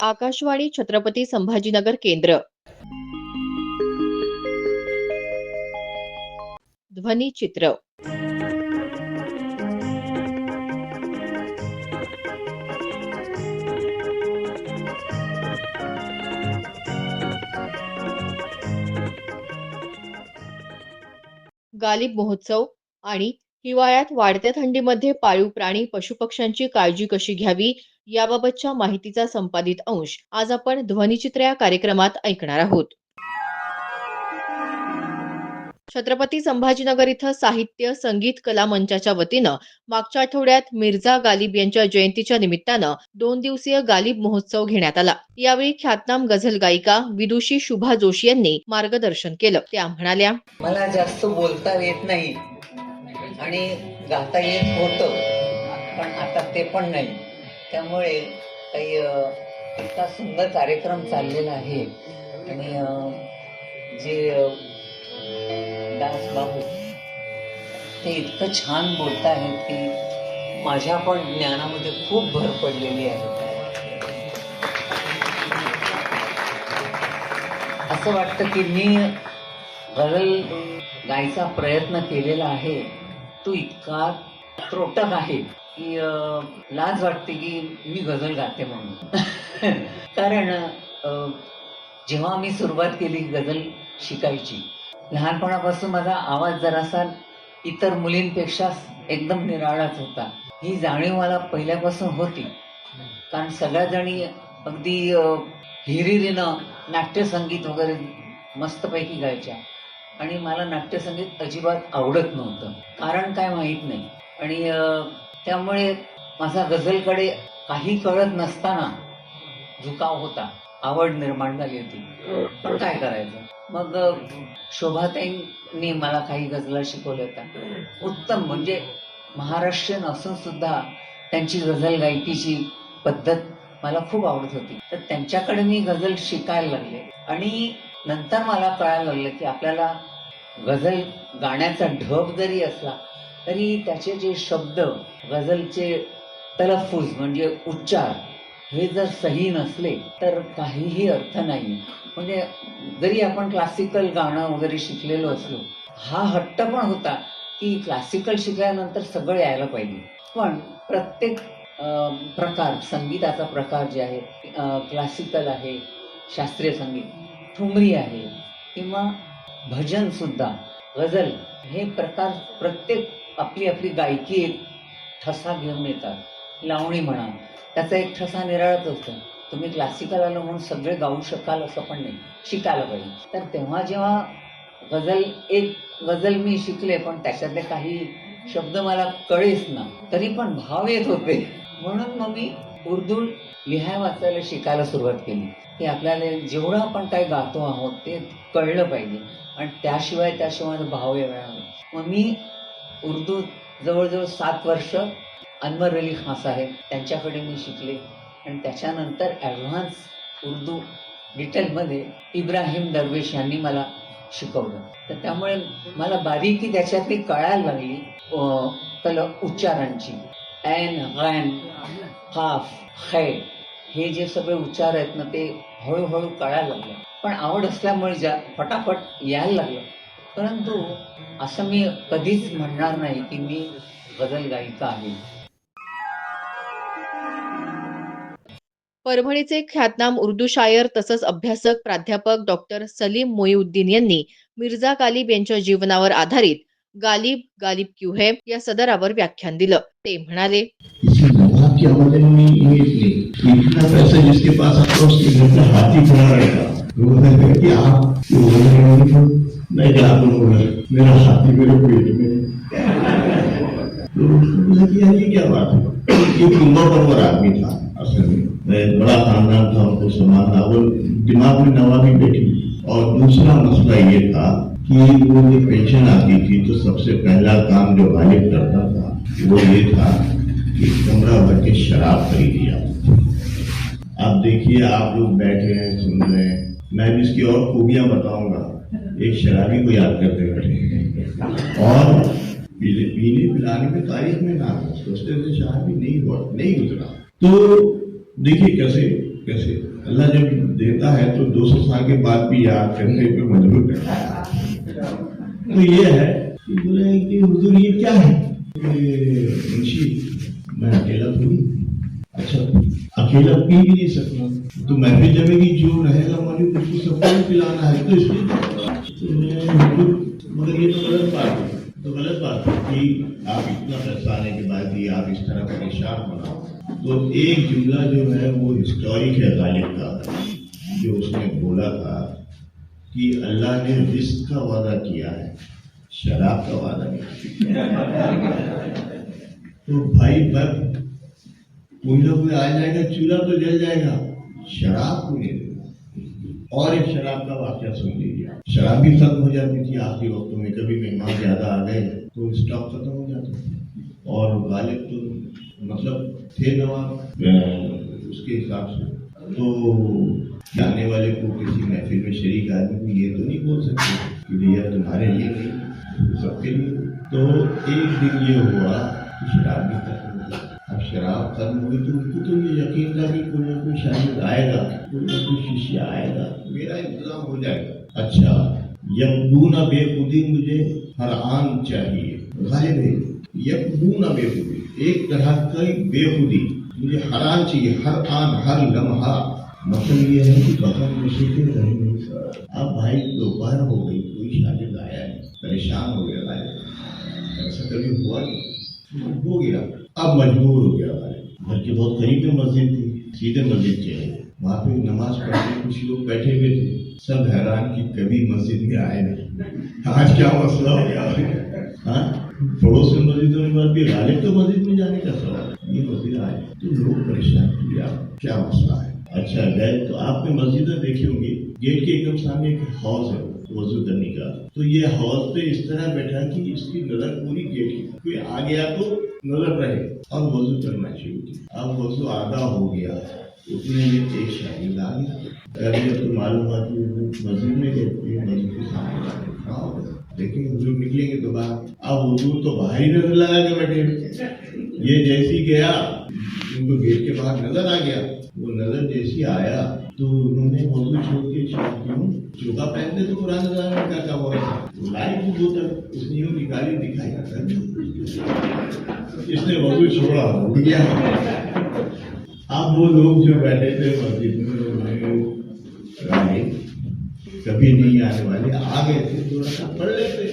आकाशवाणी छत्रपती संभाजीनगर केंद्र. ध्वनी चित्र. गालिब महोत्सव आणि हिवाळ्यात वाढत्या थंडीमध्ये पाळीव प्राणी पशुपक्ष्यांची काळजी कशी घ्यावी? याबाबतच्या माहितीचा संपादित अंश आज आपण ध्वनिचित्र या कार्यक्रमात ऐकणार आहोत. छत्रपती संभाजीनगर इथं साहित्य संगीत कला मंचाच्या वतीनं मागच्या आठवड्यात मिर्झा गालिब यांच्या जयंतीच्या निमित्तानं दोन दिवसीय गालिब महोत्सव घेण्यात आला. यावेळी ख्यातनाम गझल गायिका विदुषी शुभा जोशी यांनी मार्गदर्शन केलं. त्या म्हणाल्या मला जास्त बोलता येत नाही आणि गाता येत होत पण आता ते पण नाही. त्यामुळे काही इतका सुंदर कार्यक्रम चाललेला आहे. आणि जे दास बाबू ते इतकं छान बोलत आहेत की माझ्या पण ज्ञानामध्ये खूप भर पडलेली आहे. असं वाटतं की मी गरल गायचा प्रयत्न केलेला आहे. तो इतका त्रोटक आहे. की लाज वाटते की मी गझल गाते म्हणून. कारण अं, जेव्हा मी सुरुवात केली गझल शिकायची लहानपणापासून माझा आवाज जरासा इतर मुलींपेक्षा एकदम निराळाच होता. ही जाणीव मला पहिल्यापासून होती. कारण सगळ्या जणी अगदी हिरिरीनं नाट्यसंगीत वगैरे मस्तपैकी गायच्या. आणि मला नाट्यसंगीत अजिबात आवडत नव्हतं. कारण काय माहीत नाही. आणि त्यामुळे माझा गझलकडे काही कळत नसताना झुकाव होता. आवड निर्माण झाली होती. पण काय करायचं? मग शोभाताईंनी मला काही गझला शिकवल्या होत्या. उत्तम म्हणजे महाराष्ट्रीयन असून सुद्धा त्यांची गझल गायकीची पद्धत मला खूप आवडत होती. तर त्यांच्याकडे मी गझल शिकायला लागले. आणि नंतर मला कळायला लागलं की आपल्याला गझल गाण्याचा ढब जरी असला तरी त्याचे जे शब्द गझलचे तलफूज म्हणजे उच्चार हे जर सही नसले तर काहीही अर्थ नाही. म्हणजे जरी आपण क्लासिकल गाणं वगैरे शिकलेलो असलो हा हट्ट पण होता की क्लासिकल शिकल्यानंतर सगळं यायला पाहिजे. पण प्रत्येक प्रकार संगीताचा प्रकार जे आहे क्लासिकल आहे शास्त्रीय संगीत ठुमरी आहे किंवा भजनसुद्धा गझल हे प्रकार प्रत्येक आपली आपली गायकी एक ठसा घेऊन येतात. लावणी म्हणा. त्याचा एक ठसा निराळत असतो. तुम्ही क्लासिकल आलं म्हणून सगळे गाऊ शकाल असं पण नाही. शिकायला पाहिजे. तर तेव्हा जेव्हा गझल एक गझल मी शिकले पण त्याच्यातले काही शब्द मला कळेच ना. तरी पण भाव येत होते. म्हणून मग मी उर्दू लिहाय वाचायला शिकायला सुरुवात केली. की आपल्याला जेवढं आपण काय गातो आहोत ते कळलं पाहिजे. आणि त्याशिवाय त्याशिवाय भाव येणार नाही. मग मी उर्दू जवळजवळ सात वर्ष अनवर अली खान साहेब त्यांच्याकडे मी शिकले. आणि त्याच्यानंतर ॲडव्हान्स उर्दू डिटेलमध्ये इब्राहिम दरवेश यांनी मला शिकवलं. तर त्यामुळे मला बारीकी त्याच्यातली कळायला लागली त्याला उच्चारांची. ऐन गैन काफ खै हे जे सगळे उच्चार आहेत ना ते हळूहळू कळायला लागले. पण आवड असल्यामुळे ज्या फटाफट यायला लागलं. परंतु असं मी कधीच म्हणणार नाही की मी गझल गायिका आहे. परभणीचे ख्यातनाम उर्दू शायर तसंच अभ्यासक प्राध्यापक डॉक्टर सलीम मोईउद्दीन यांनी मिर्झा गालिब यांच्या जीवनावर आधारित गालिब गालिब क्यू है या सदरावर व्याख्यान दिलं. ते म्हणाले जिसके पास आता उसके घर में हाथी खड़ा रहेगा वो कहता है कि आप ये बोल रहे हो तो मैं क्या करूँगा मेरा हाथी मेरे पेट में है। तो उसको बोला कि यार ये क्या बात है एक उम्र पर आदमी था असल में मैं बड़ा खानदान था उनको सम्मान था वो दिमाग में नवाबी बैठी और दूसरा मसला ये था कि वो जब पेंशन आती थी तो सबसे पहला काम जो गालिब करता था वो ये था कि कमरा भर के शराब खरीद लिया अब देखिए आप लोग बैठे हैं सुन रहे हैं मैं भी इसकी और खूबियां बताऊंगा एक शराबी को याद करते बैठे और पीले पीने पिलाने में तारीख में ना हो सोचते थे शराबी नहीं हुआ नहीं उतरा तो देखिए कैसे कैसे अल्लाह जब देता है तो 200 साल के बाद भी याद करने पे मजबूर करता है तो ये है कि बोले कि हुजूर ये क्या है ये मुंशी मैं अकेला थोड़ी अच्छा अकेला पी भी नहीं सकता तो मैं भी जमेगी जो रहेगा मालिक उसको सबको भी पिलाना है तो इसलिए तो मैं हुजूर मगर ये तो गलत बात है तो गलत बात है कि आप इतना पैसा आने के बाद भी आप इस तरह परेशान होना तो एक जुमला जो है वो हिस्टोरिक है गालिब का जो उसने बोला था कि अल्लाह ने रिस्क का वादा किया है शराब का वादा नहीं तो भाई बब कोई ना कोई आ जाएगा चूल्हा तो जल जाएगा शराब को नहीं देगा और एक शराब का वाक्य सुन लीजिए शराब भी खत्म हो जाती थी आखिरी वक्तों में कभी मेहमान ज्यादा आ गए तो स्टॉक खत्म हो जाता और गालिब तो मतलब थे नवाब अ, उसके हिसाब से तो जाने वाले को किसी महफिल में शरीक आदमी को ये तो नहीं बोल सकते कि भैया तुम्हारे लिए नहीं सबके लिए तो एक दिन ये हुआ कि शराब भी खत्म हो गई अब शराब खत्म हुई तो उनको तो ये यकीन था कि कोई ना कोई शायद आएगा कोई ना कोई शिष्य आएगा मेरा इंतजाम हो जाएगा अच्छा यकदूना बेखुदी मुझे हर आन चाहिए गालिब है यकदूना बेखुदी एक तरह की बेखुदी मुझे हरान चाहिए हर आन हर लम्हा मतलब ये है कि बकम नशे के रहे नहीं सर अब भाई दोपहर हो गई कोई शागिर्द आया नहीं परेशान हो गया गालिब ऐसा कभी हुआ नहीं हो गया अब मजबूर हो गया भाई घर के बहुत करीब में मस्जिद थी सीधे मस्जिद के वहाँ पे नमाज पढ़ने कुछ लोग बैठे हुए थे सब हैरान कि कभी मस्जिद में आए नहीं आज क्या मसला हो गया हाँ पड़ोस में मस्जिदों में बात भी गालिब तो मस्जिद में जाने का सवाल ये मस्जिद आए तो लोग परेशान किया क्या मसला है अच्छा गए तो आपने मस्जिदें देखी होंगी गेट के एकदम सामने एक हाउस है वजू करने का तो ये हाउस पे इस तरह बैठा कि इसकी नजर पूरी गेट की कोई आ गया तो नजर रहे और वजू करना शुरू किया अब वजू आधा हो गया उसमें ये एक शागिर्द आ गया अरे तो मालूम हुआ कि वो मस्जिद में गए ये मस्जिद के सामने जाके खड़ा हो गया लेकिन हुजूर निकलेंगे तो बाहर अब हुजूर तो बाहर ही नजर लगा के बैठे ये जैसी गया उनको गेट के बाहर नजर आ गया वो नजर जैसी आया तो उन्होंने वजू छोड़ के शादियों चोखा पहनते तो कुरान नजर में क्या क्या हुआ था लाइट की बोतल उसने यूं निकाली दिखाई इसने आप अब वो लोग जो बैठे थे मस्जिद में उन्होंने आए कभी नहीं आने वाले आ गए थे दो सा पढ़ लेते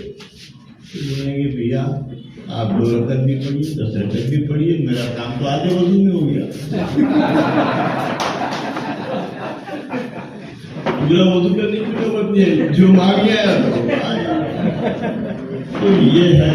बोलेंगे भैया आप दो रकत भी पढ़िए दस रकत भी पढ़िए मेरा काम तो आधे वजू में हो गया मेरा वजू करने की जरूरत नहीं है जो मांग गया। तो ये है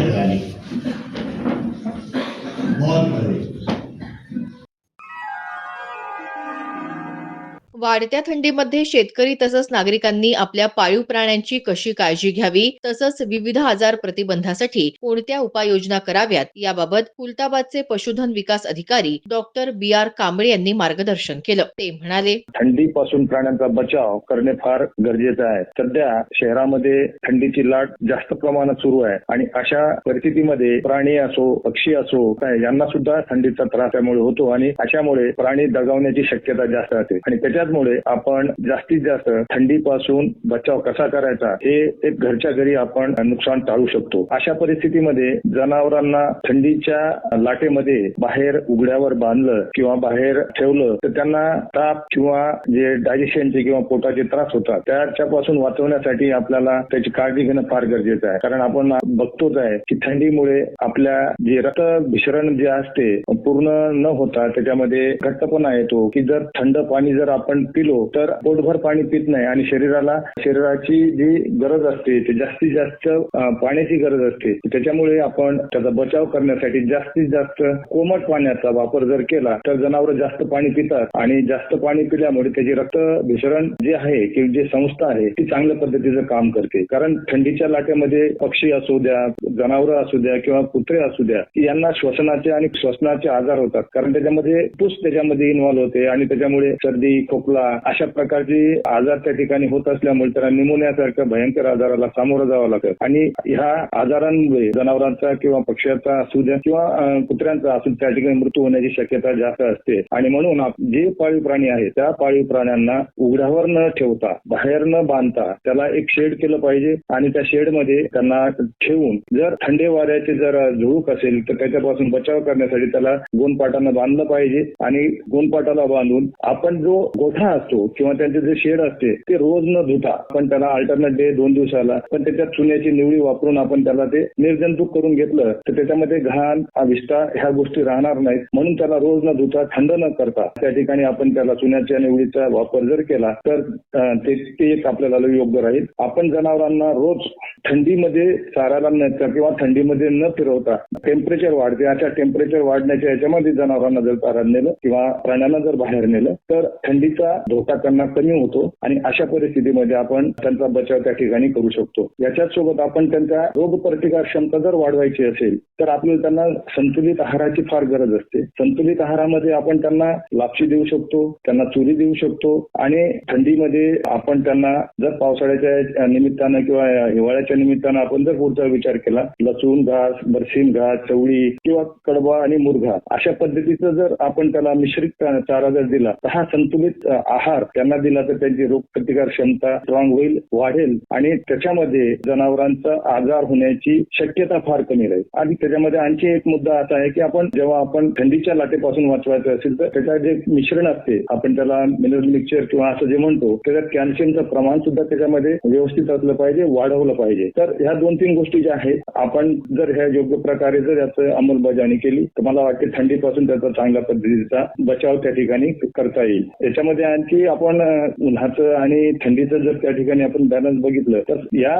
वाढत्या थंडीमध्ये शेतकरी तसंच नागरिकांनी आपल्या पाळीव प्राण्यांची कशी काळजी घ्यावी तसंच विविध आजार प्रतिबंधासाठी कोणत्या उपाययोजना कराव्यात याबाबत खुलताबादचे पशुधन विकास अधिकारी डॉक्टर बी आर कांबळे यांनी मार्गदर्शन केलं. ते म्हणाले थंडीपासून प्राण्यांचा बचाव करणे फार गरजेचं आहे. सध्या शहरामध्ये थंडीची लाट जास्त प्रमाणात सुरू आहे आणि अशा परिस्थितीमध्ये प्राणी असो पक्षी असो काय यांना सुद्धा थंडीचा त्रास त्यामुळे होतो आणि अशामुळे प्राणी दगावण्याची शक्यता जास्त असते. आणि त्याचमुळे आपण जास्तीत जास्त थंडीपासून बचाव कसा करायचा हे एक घरच्या घरी आपण नुकसान टाळू शकतो. अशा परिस्थितीमध्ये जनावरांना थंडीच्या लाटेमध्ये बाहेर उघड्यावर बांधलं किंवा बाहेर ठेवलं तर त्यांना ताप किंवा जे डायजेशनचे किंवा पोटाचे त्रास होतात त्याच्यापासून वाचवण्यासाठी आपल्याला त्याची काळजी घेणं फार गरजेचं आहे. कारण आपण बघतोच आहे की थंडीमुळे आपल्या जे रक्त भिसरण जे असते पूर्ण न होता त्याच्यामध्ये घट्टपणा येतो की जर थंड पाणी जर आपण पिलो तर पोटभर पाणी पित नाही आणि शरीराला शरीराची जी गरज असते ते जास्तीत जास्त पाण्याची गरज असते. त्याच्यामुळे आपण त्याचा बचाव करण्यासाठी जास्तीत जास्त कोमट पाण्याचा वापर जर केला तर जनावर जास्त पाणी पितात. आणि जास्त पाणी पिल्यामुळे त्याचे रक्त भिसरण जे आहे की जे संस्था आहे ती चांगल्या पद्धतीचं काम करते. कारण थंडीच्या लाटेमध्ये पक्षी असू द्या जनावरं असू द्या किंवा कुत्रे असू द्या यांना श्वसनाचे आणि श्वसनाचे आजार होतात. कारण त्याच्यामध्ये पूस त्याच्यामध्ये इन्व्हॉल्व्ह होते आणि त्याच्यामुळे सर्दी खोकला खोकला अशा प्रकारचे आजार त्या ठिकाणी होत असल्यामुळे त्याला निमोनियासारख्या भयंकर आजाराला सामोरं जावं लागतं. आणि ह्या आजारांमुळे जनावरांचा किंवा पक्ष्याचा असू द्या किंवा कुत्र्यांचा असू त्या ठिकाणी मृत्यू होण्याची शक्यता जास्त असते. आणि म्हणून जे पाळीव प्राणी आहेत त्या पाळीव प्राण्यांना उघड्यावर न ठेवता बाहेर न बांधता त्याला एक शेड केलं पाहिजे आणि त्या शेडमध्ये त्यांना ठेवून जर थंडे वाऱ्याचे जर झुळूक असेल तर त्याच्यापासून बचाव करण्यासाठी त्याला गोनपाटानं बांधलं पाहिजे. आणि गोनपाटाला बांधून आपण जो गोठा असतो किंवा त्यांचे जे शेड असते ते रोज न धुता आपण त्याला अल्टरनेट डे दोन दिवसाला पण त्याच्यात चुन्याची निवळी वापरून आपण त्याला ते निर्जंतुक करून घेतलं तर त्याच्यामध्ये घाण विष्ठा ह्या गोष्टी राहणार नाहीत. म्हणून त्याला रोज न धुता थंड न करता त्या ठिकाणी आपण त्याला चुन्याच्या निवळीचा वापर जर केला तर ते एक आपल्याला योग्य राहील. आपण जनावरांना रोज थंडीमध्ये चारायला न किंवा थंडीमध्ये न फिरवता टेम्परेचर वाढते. अशा टेम्परेचर वाढण्याच्या याच्यामध्ये जनावरांना जर चारा नेलं किंवा प्राण्यांना जर बाहेर नेलं तर थंडीचा धोका त्यांना कमी होतो आणि अशा परिस्थितीमध्ये आपण त्यांचा बचाव त्या ठिकाणी करू शकतो. याच्याच सोबत आपण त्यांच्या रोगप्रतिकार क्षमता जर वाढवायची असेल तर आपल्याला त्यांना संतुलित आहाराची फार गरज असते. संतुलित आहारामध्ये आपण त्यांना लापशी देऊ शकतो त्यांना चुरी देऊ शकतो आणि थंडीमध्ये आपण त्यांना जर पावसाळ्याच्या निमित्तानं किंवा हिवाळ्याच्या निमित्तानं आपण जर पुढचा विचार केला लसूण घास बरसीम घास चवळी किंवा कडवा आणि मुरघा अशा पद्धतीचं जर आपण त्याला मिश्रित चारा जर दिला तर हा संतुलित आहार त्यांना दिला तर त्यांची रोगप्रतिकार क्षमता स्ट्रॉंग होईल वाढेल आणि त्याच्यामध्ये जनावरांचा आजार होण्याची शक्यता फार कमी राहील. आणि त्याच्यामध्ये आणखी एक मुद्दा असा आहे की आपण जेव्हा आपण थंडीच्या लाटेपासून वाचवायचं असेल तर त्याच्यात जे मिश्रण असते आपण त्याला मिनरल मिक्सचर किंवा असं जे म्हणतो त्याच्यात कॅल्शियमचं प्रमाण सुद्धा त्याच्यामध्ये व्यवस्थित असलं पाहिजे वाढवलं पाहिजे. तर ह्या दोन तीन गोष्टी ज्या आहेत आपण जर ह्या योग्य प्रकारे जर याचं अंमलबजावणी केली तर मला वाटते थंडीपासून त्याचा चांगल्या पद्धतीचा बचाव त्या ठिकाणी करता येईल. याच्यामध्ये आणखी आपण उन्हाचं आणि थंडीचं जर त्या ठिकाणी आपण बॅलन्स बघितलं तर या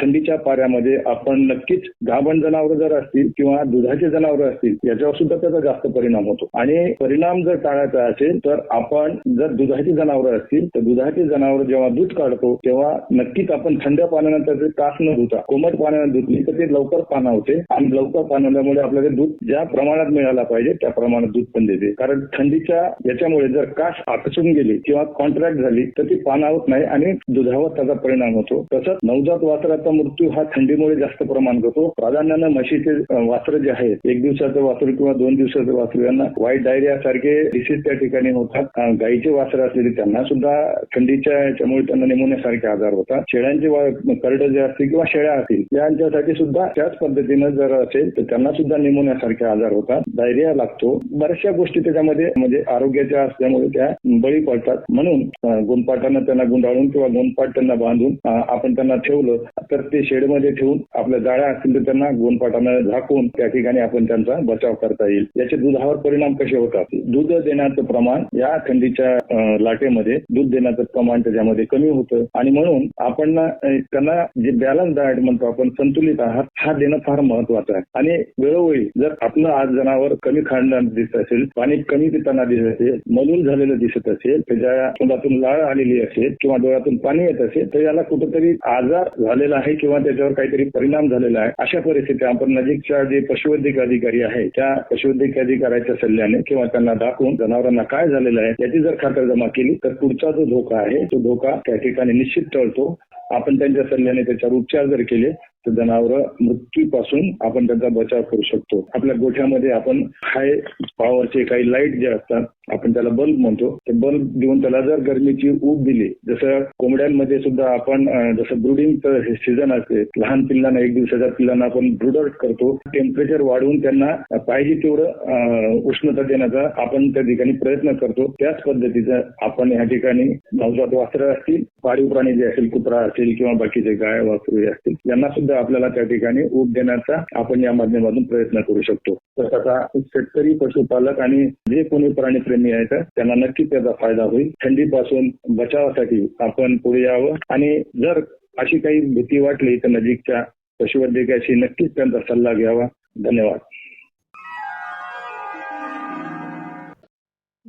थंडीच्या पाऱ्यामध्ये आपण नक्कीच गाभण जनावरं जर असतील किंवा दुधाचे जनावरं असतील याच्यावर सुद्धा त्याचा जास्त परिणाम होतो. आणि परिणाम जर टाळायचा असेल तर आपण जर दुधाची जनावरं असतील तर दुधाची जनावरं जेव्हा दूध काढतो तेव्हा नक्कीच आपण थंड पाण्यानं त्याचे कास न धुता कोमट पाण्यानं धुतली तर ते लवकर पाना होते. आणि लवकर पाण्यामुळे आपल्याला दूध ज्या प्रमाणात मिळायला पाहिजे त्या प्रमाणात दूध पण देते. कारण थंडीच्या याच्यामुळे जर कास आकसून गेली किंवा कॉन्ट्रॅक्ट झाली तर ती पानावत नाही आणि दुधावर त्याचा परिणाम होतो. तसंच नवजात वासराचा मृत्यू हा थंडीमुळे जास्त प्रमाण होतो. प्राधान्यानं म्हशीचे वासर जे आहेत एक दिवसाचं वासरू किंवा दोन दिवसाचं वासरू यांना व्हाईट डायरिया सारखे डिसीज त्या ठिकाणी होतात. गायीचे गाईचे असलेले त्यांना सुद्धा थंडीच्या याच्यामुळे त्यांना निमोनियासारखे आजार होतात. शेळ्यांचे वा- करडं जे असतील किंवा शेळ्या असतील यांच्यासाठी सुद्धा त्याच पद्धतीनं जर असेल तर त्यांना सुद्धा निमोनियासारखे आजार होतात. डायरिया लागतो. बऱ्याचशा गोष्टी त्याच्यामध्ये म्हणजे आरोग्याच्या असल्यामुळे त्या बळी पडतात म्हणून अं, त्यांना गुंडाळून किंवा गुणपाट त्यांना बांधून आपण त्यांना ठेवलं तर ते शेडमध्ये ठेवून आपल्या जाळ्या असतील तर त्यांना गुणपाटानं झाकून त्या ठिकाणी आपण त्यांचा बचाव करता येईल. याचे दुधावर परिणाम कसे होतात? दूध देण्याचं प्रमाण या थंडीच्या लाटेमध्ये दूध देण्याचं प्रमाण त्याच्यामध्ये कमी होतं. आणि म्हणून आपण त्यांना जे बॅलन्स डायट म्हणतो आपण संतुलित आहार हा देणं फार महत्वाचं आहे. आणि वेळोवेळी जर आपलं आज जनावर कमी खाणं दिसत असेल पाणी कमी पिताना दिसत असेल मलूल झालेलं दिसत असेल त्याच्या तोंडातून लाळ आलेली असेल किंवा डोळ्यातून पाणी येत असेल तर याला कुठेतरी आजार झालेला आहे किंवा त्याच्यावर काहीतरी परिणाम झालेला आहे. अशा परिस्थिती आपण नजीकच्या जे पशुवैद्यक अधिकारी आहे त्या पशुवैद्यक अधिकाऱ्याच्या सल्ल्याने किंवा त्यांना दाखवून जनावरांना काय झालेलं आहे याची जर खातरजमा केली तर पुढचा जो धोका आहे तो धोका त्या ठिकाणी निश्चित टळतो. आपण त्यांच्या सल्ल्याने त्याच्यावर उपचार जर केले जनावरं मृत्यूपासून आपण त्यांचा बचाव करू शकतो. आपल्या गोठ्यामध्ये आपण हाय पॉवरचे काही लाइट जे असतात आपण त्याला बल्ब म्हणतो. ते बल्ब देऊन त्याला जर गरमीची ऊब दिली जसं कोंबड्यांमध्ये सुद्धा आपण जसं ब्रुडिंग सीझन असते लहान पिल्लांना एक दिवसाच्या पिल्लांना आपण ब्रुडर करतो. टेम्परेचर वाढवून त्यांना पाहिजे तेवढं उष्णता देण्याचा आपण त्या ठिकाणी प्रयत्न करतो. त्याच पद्धतीचा आपण या ठिकाणी नवजात वासरं असतील पाळीव प्राणी जे असेल कुत्रा असेल किंवा बाकीचे गाय वासरू जे असतील यांना सुद्धा आपल्याला त्या ठिकाणी ऊब देण्याचा आपण या माध्यमातून प्रयत्न करू शकतो. तर त्याचा शेतकरी पशुपालक आणि जे कोणी प्राणीप्रेमी आहेत त्यांना नक्कीच त्याचा फायदा होईल. थंडीपासून बचावासाठी आपण पुढे यावं. आणि जर अशी काही भीती वाटली तर नजीकच्या पशुवैद्यकाशी नक्कीच त्यांचा सल्ला घ्यावा. धन्यवाद.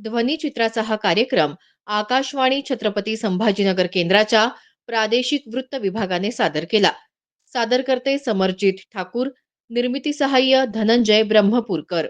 ध्वनिचित्राचा हा कार्यक्रम आकाशवाणी छत्रपती संभाजीनगर केंद्राच्या प्रादेशिक वृत्त विभागाने सादर केला. सादरकर्ते समरजित ठाकूर निर्मिती सहाय्य धनंजय ब्रह्मपूरकर.